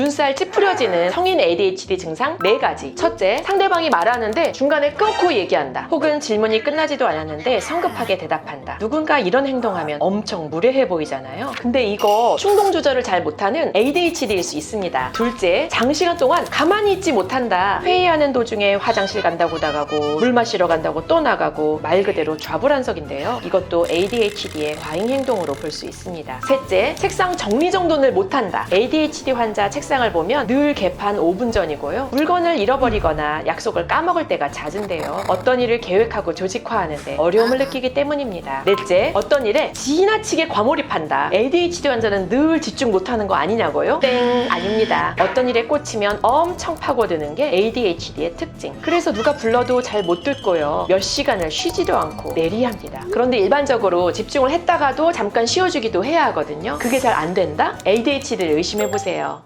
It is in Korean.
눈살 찌푸려지는 성인 ADHD 증상 4가지. 첫째, 상대방이 말하는데 중간에 끊고 얘기한다. 혹은 질문이 끝나지도 않았는데 성급하게 대답한다. 누군가 이런 행동하면 엄청 무례해 보이잖아요. 근데 이거 충동 조절을 잘 못하는 ADHD일 수 있습니다. 둘째, 장시간 동안 가만히 있지 못한다. 회의하는 도중에 화장실 간다고 나가고 물 마시러 간다고 또 나가고 말 그대로 좌불안석인데요. 이것도 ADHD의 과잉 행동으로 볼 수 있습니다. 셋째, 책상 정리 정돈을 못한다. ADHD 환자 책상 을 보면 늘 개판 5분 전이고요. 물건을 잃어버리거나 약속을 까먹을 때가 잦은데요. 어떤 일을 계획하고 조직화하는데 어려움을 느끼기 때문입니다. 넷째, 어떤 일에 지나치게 과몰입한다. ADHD 환자는 늘 집중 못하는 거 아니냐고요? 땡, 아닙니다. 어떤 일에 꽂히면 엄청 파고드는 게 ADHD의 특징. 그래서 누가 불러도 잘 못 듣고요. 몇 시간을 쉬지도 않고 내리합니다. 그런데 일반적으로 집중을 했다가도 잠깐 쉬어주기도 해야 하거든요. 그게 잘 안 된다? ADHD를 의심해보세요.